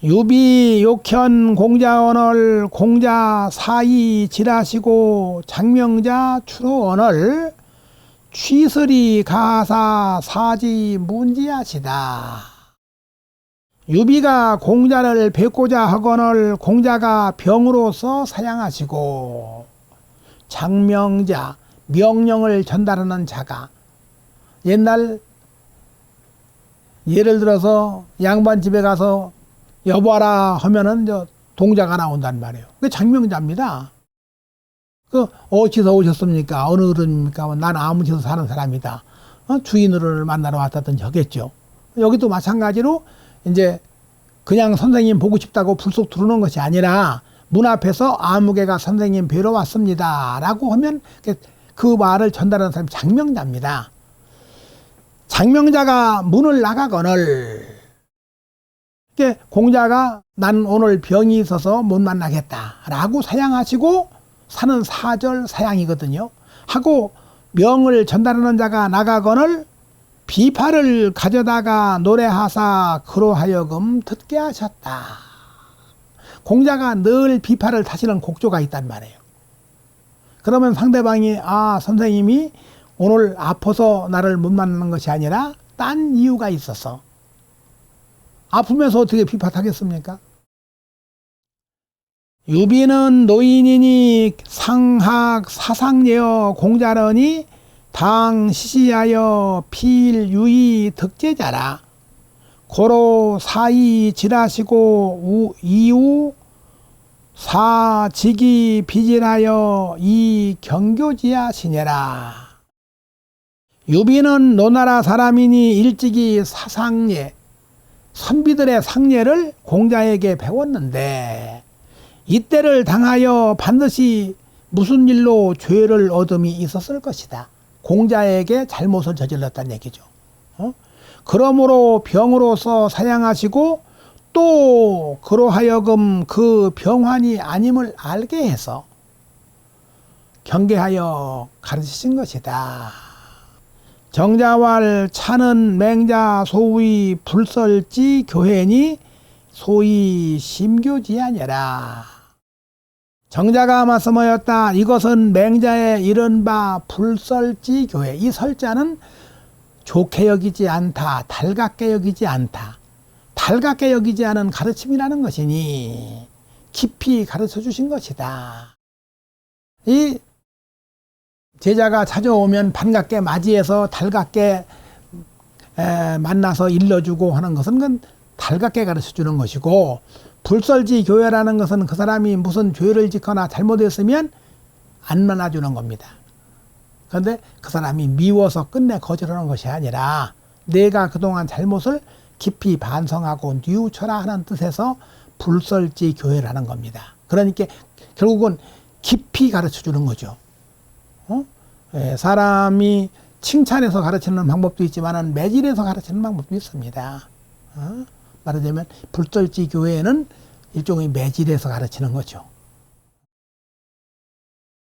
유비 욕현 공자언을 공자 사이 지라시고 장명자 추로언을 취설이 가사 사지 문지하시다. 유비가 공자를 뵙고자 하거늘 공자가 병으로서 사양하시고 장명자 명령을 전달하는 자가 옛날 예를 들어서 양반 집에 가서 여보라 하면은 저 동자가 나온단 말이에요. 그 장명자입니다. 그 어디서 오셨습니까? 어느 어른입니까? 난 아무데서 사는 사람이다. 어? 주인 어른을 만나러 왔다든지 하겠죠. 여기도 마찬가지로 이제 그냥 선생님 보고 싶다고 불쑥 들어오는 것이 아니라 문 앞에서 아무개가 선생님 뵈러 왔습니다. 라고 하면 그- 그 말을 전달하는 사람이 장명자입니다. 장명자가 문을 나가거늘 공자가 난 오늘 병이 있어서 못 만나겠다 라고 사양하시고 사는 사절 사양이거든요. 하고 명을 전달하는 자가 나가거늘 비파를 가져다가 노래하사 그로하여금 듣게 하셨다. 공자가 늘 비파를 타시는 곡조가 있단 말이에요. 그러면 상대방이 아 선생님이 오늘 아파서 나를 못 만나는 것이 아니라 딴 이유가 있어서 아프면서 어떻게 비파하겠습니까? 유비는 노인이니 상학 사상예어 공자러니 당 시시하여 필 유이 득제자라 고로 사이 지라시고 우, 이후 사직이 비질하여 이 경교지야 시녀라 유비는 노나라 사람이니 일찍이 사상예 선비들의 상례를 공자에게 배웠는데 이때를 당하여 반드시 무슨 일로 죄를 얻음이 있었을 것이다. 공자에게 잘못을 저질렀다는 얘기죠. 어? 그러므로 병으로서 사양하시고 또 그로하여금 그 병환이 아님을 알게 해서 경계하여 가르치신 것이다. 정자왈 차는 맹자 소위 불설지 교회니 소위 심교지 아니라 정자가 말씀하였다. 이것은 맹자의 이른바 불설지 교회. 이 설자는 좋게 여기지 않다. 달갑게 여기지 않다. 달갑게 여기지 않은 가르침이라는 것이니 깊이 가르쳐 주신 것이다. 이 제자가 찾아오면 반갑게 맞이해서 달갑게 에, 만나서 일러주고 하는 것은 그건 달갑게 가르쳐 주는 것이고 불설지 교회라는 것은 그 사람이 무슨 죄를 짓거나 잘못했으면 안 만나주는 겁니다. 그런데 그 사람이 미워서 끝내 거절하는 것이 아니라 내가 그동안 잘못을 깊이 반성하고 뉘우쳐라 하는 뜻에서 불설지 교회라는 겁니다. 그러니까 결국은 깊이 가르쳐 주는 거죠. 어? 예, 사람이 칭찬해서 가르치는 방법도 있지만은 매질해서 가르치는 방법도 있습니다. 어? 말하자면 불설지 교회는 일종의 매질해서 가르치는 거죠.